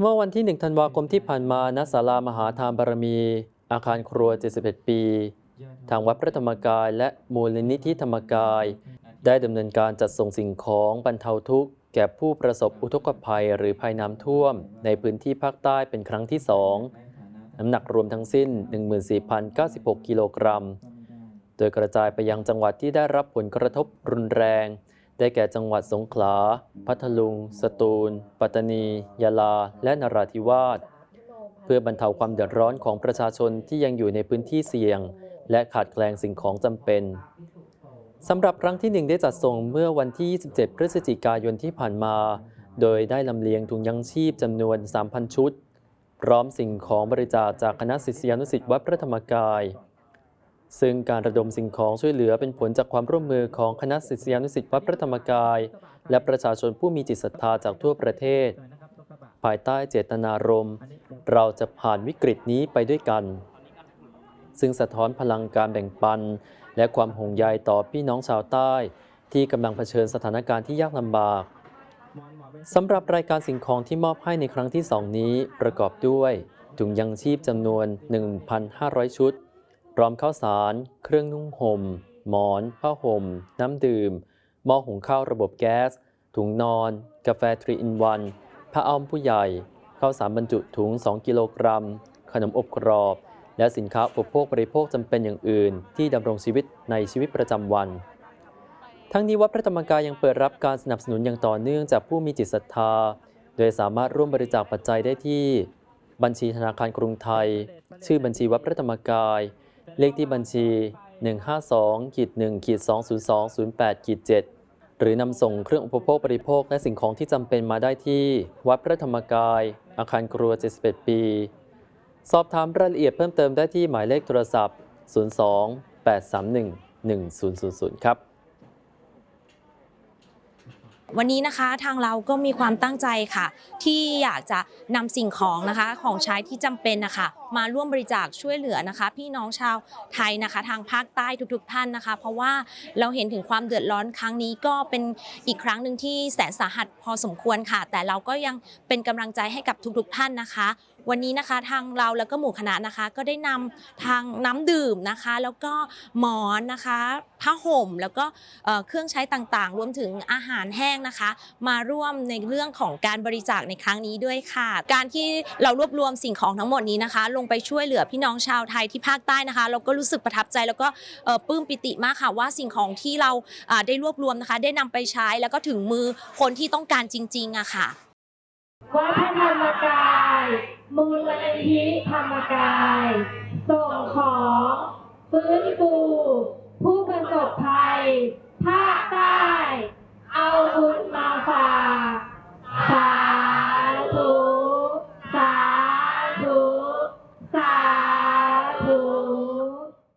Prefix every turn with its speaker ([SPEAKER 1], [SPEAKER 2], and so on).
[SPEAKER 1] เมื่อวันที่ 1 ธันวาคมที่ผ่านมาณศาลามหาธรรมบารมี อาคารครัว 71 ปี ทางวัดพระธรรมกายและมูลนิธิธรรมกาย ได้ดำเนินการจัดส่งสิ่งของบรรเทาทุกข์ แก่ผู้ประสบอุทกภัยหรือภัยน้ำท่วม ในพื้นที่ภาคใต้เป็นครั้งที่2น้ำหนักรวมทั้งสิ้น 14,096 กิโลกรัม โดยกระจายไปยังจังหวัดที่ได้รับผลกระทบรุนแรง ได้แก่จังหวัดสงขลา พัทลุง สตูล ปัตตานี ยะลา และนราธิวาส เพื่อบรรเทาความเดือดร้อนของประชาชนที่ยังอยู่ในพื้นที่เสี่ยง และขาดแคลนสิ่งของจำเป็นสำหรับครั้งที่หนึ่งได้จัดส่งเมื่อวันที่ 27 พฤศจิกายนที่ผ่านมา โดยได้ลำเลียงถุงยังชีพจำนวน 3,000 ชุด พร้อมสิ่งของบริจาคจากคณะศิษยานุศิษย์วัดพระธรรมกาย ซึ่งการระดมสิ่งของช่วยเหลือเป็นผลจากความร่วมมือของคณะศิษยานุศิษย์วัดพระธรรมกาย และประชาชนผู้มีจิตศรัทธาจากทั่วประเทศ ภายใต้เจตนารมณ์เราจะผ่านวิกฤตนี้ไปด้วยกัน ซึ่งสะท้อนพลังการแบ่งปัน และความห่วงใยต่อพี่น้องชาวใต้ ที่กำลังเผชิญสถานการณ์ที่ยากลำบากสำหรับรายการสิ่งของที่มอบให้ในครั้งที่ 2 นี้ประกอบด้วยถุงยังชีพจำนวน 1,500 ชุด พร้อมข้าวสาร เครื่องนุ่งห่ม หมอน ผ้าห่ม น้ำดื่ม หม้อหุงข้าวระบบแก๊ส ถุงนอน กาแฟทรีอินวัน ผ้าอ้อมผู้ใหญ่ ข้าวสารบรรจุถุง 2 กิโลกรัม ขนมอบกรอบ และสินค้าอุปโภคบริโภคจำเป็นอย่างอื่น ที่ดำรงชีวิตในชีวิตประจำวัน ทั้งนี้วัดพระธรรมกายยังเปิดรับการสนับสนุนอย่างต่อเนื่องจากผู้มีจิตศรัทธา โดยสามารถร่วมบริจาคปัจจัยได้ที่ บัญชีธนาคารกรุงไทย ชื่อบัญชีวัดพระธรรมกาย เลขที่บัญชี 152ขีด1ขีด202 08ขีด7หรือนำส่งเครื่องอุปโภคบริโภคและสิ่งของที่จำเป็นมาได้ที่วัดพระธรรมกาย อาคารครัว 71 ปี สอบถามรายละเอียดเพิ่มเติมได้ที่หมายเลขโทรศัพท์ 02 831 1000 ครับ
[SPEAKER 2] วันนี้นะคะทางเราก็มีความตั้งใจค่ะ ที่อยากจะนำสิ่งของนะคะของใช้ที่จำเป็นนะคะมาร่วมบริจาคช่วยเหลือนะคะ พี่น้องชาวไทยนะคะ ทางภาคใต้ทุกๆท่านนะคะ เพราะว่าเราเห็นถึงความเดือดร้อนครั้งนี้ก็เป็นอีกครั้งหนึ่งที่แสนสาหัสพอสมควรค่ะ แต่เราก็ยังเป็นกำลังใจให้กับทุกๆท่านนะคะ วันนี้นะคะทางเราแล้วก็หมู่คณะนะคะก็ได้นำทางน้ำดื่มนะคะ แล้วก็หมอนนะคะผ้าห่มแล้วก็เอ่อเครื่องใช้ต่างๆ รวมถึงอาหารแห้งนะคะ มาร่วมในเรื่องของการบริจาคในครั้งนี้ด้วยค่ะ การที่เรารวบรวมสิ่งของทั้งหมดนี้นะคะ ลงไปช่วยเหลือพี่น้องชาวไทยที่ภาคใต้นะคะ เราก็รู้สึกประทับใจแล้วก็เอ่อปลื้มปิติมากค่ะว่าสิ่งของที่เราอ่าได้รวบรวมนะคะ ได้นำไปใช้แล้วก็ถึงมือคนที่ต้องการจริงๆอะค่ะ
[SPEAKER 3] วัดพระธรรมกาย มูลนิธิธรรมกาย ส่งของฟื้นฟูผู้ประสบภัย